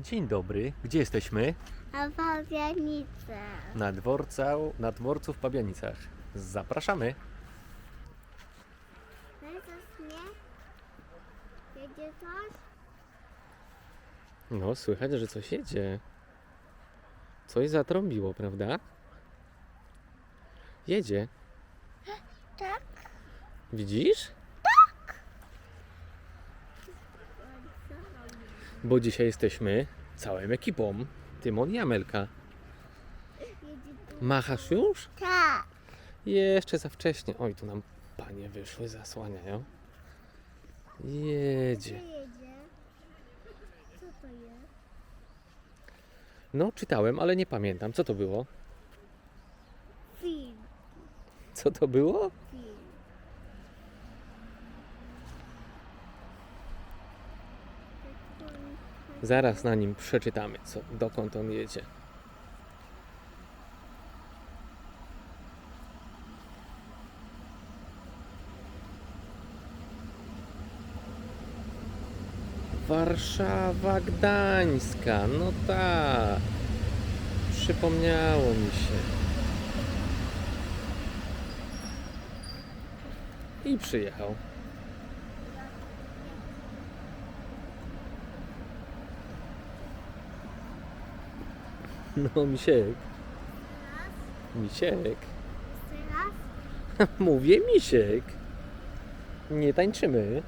Dzień dobry, gdzie jesteśmy? A pawianice. Na, dworca, na dworcu w Pabianicach. Zapraszamy. Jedzie coś? No, słychać, że coś jedzie. Coś zatrąbiło, prawda? Jedzie. Tak. Widzisz? Bo dzisiaj jesteśmy całą ekipą. Tymon i Amelka. Machasz już? Tak. Jeszcze za wcześnie. Oj, tu nam panie wyszły, zasłaniają. Jedzie? Co to jest? No, czytałem, ale nie pamiętam. Co to było? Film. Co to było? Film. Zaraz na nim przeczytamy, co, dokąd on jedzie. Warszawa Gdańska, no tak. Przypomniało mi się. I przyjechał. No, misiek. Misiek. Mówię misiek. Nie tańczymy.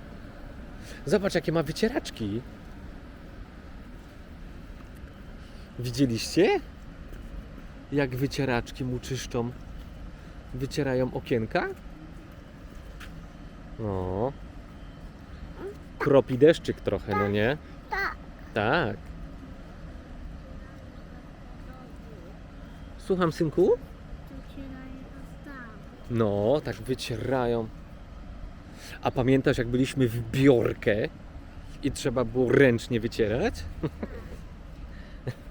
Zobacz, jakie ma wycieraczki. Widzieliście? Jak wycieraczki mu czyszczą. Wycierają okienka. No. Kropi deszczyk trochę, no nie? Tak. Tak. Słucham, synku? No, tak wycierają. A pamiętasz, jak byliśmy w biorkę i trzeba było ręcznie wycierać?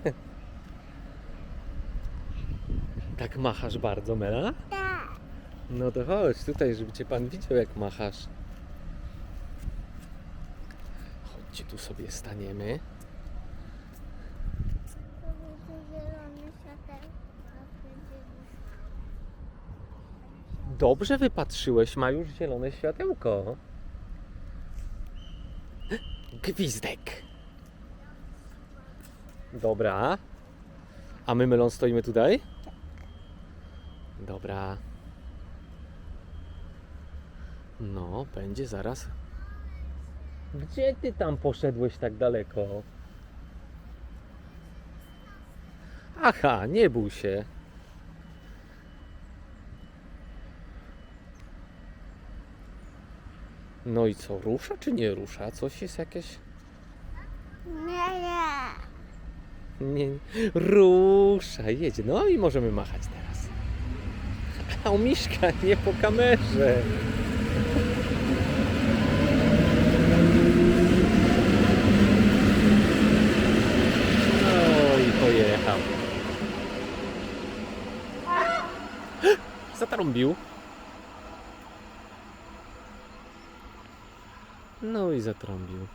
tak machasz bardzo, Mela? Tak. No to chodź tutaj, żeby cię pan widział, jak machasz. Chodźcie, tu sobie staniemy. To będzie zielony światełko. To będzie Dobrze wypatrzyłeś, ma już zielone światełko. Gwizdek. Dobra. A my mylą stoimy tutaj? Dobra. No, będzie zaraz. Gdzie ty tam poszedłeś tak daleko? Aha, nie bój się. No i co, rusza czy nie rusza? Coś jest jakieś. Nie, nie. Nie, rusza, jedzie. No i możemy machać teraz. A u Miśka nie po kamerze. No i pojechał. Zatrąbił. No i zatrąbił.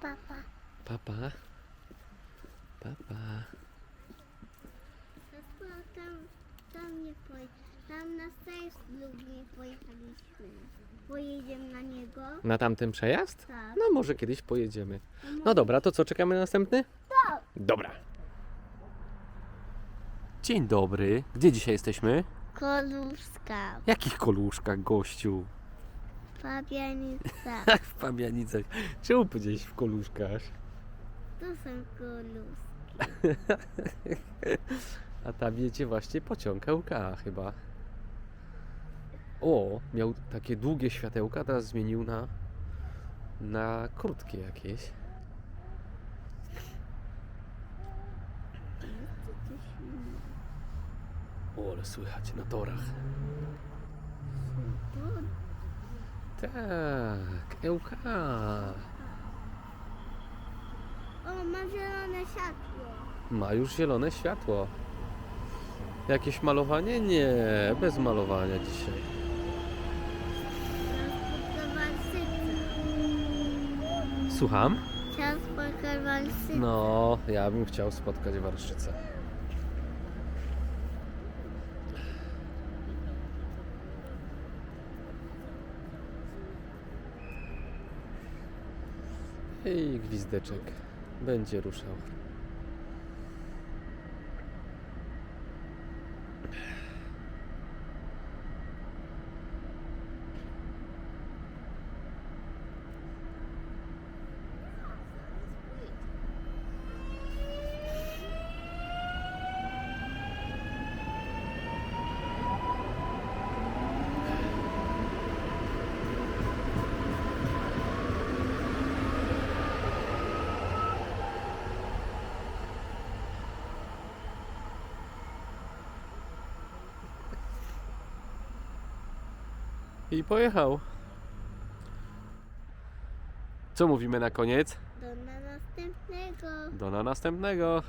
Papa. Papa. Papa. Tato, tam, tam nie. Tam na Sejslub nie pojechaliśmy. Pojedziemy na niego? Na tamten przejazd? Tak. No może kiedyś pojedziemy. No dobra, to co, czekamy na następny? Tak. Dobra. Dzień dobry. Gdzie dzisiaj jesteśmy? Koluszka. W jakich koluszkach, gościu? Pabianica. Jak w Pamianicach. Czemu powiedziałeś w koluszkach? To są koluszki. A tam jedzie właśnie pociąg LK chyba. O, miał takie długie światełka, teraz zmienił na, na krótkie jakieś. O, ale słychać na torach. Tak, Ełka. O, ma zielone światło. Ma już zielone światło. Jakieś malowanie? Nie, bez malowania dzisiaj. Słucham? Chciałam spotkać walczycę. No, ja bym chciał spotkać warszycę. I gwizdeczek będzie ruszał. I pojechał. Co mówimy na koniec? Do na następnego. Do na następnego.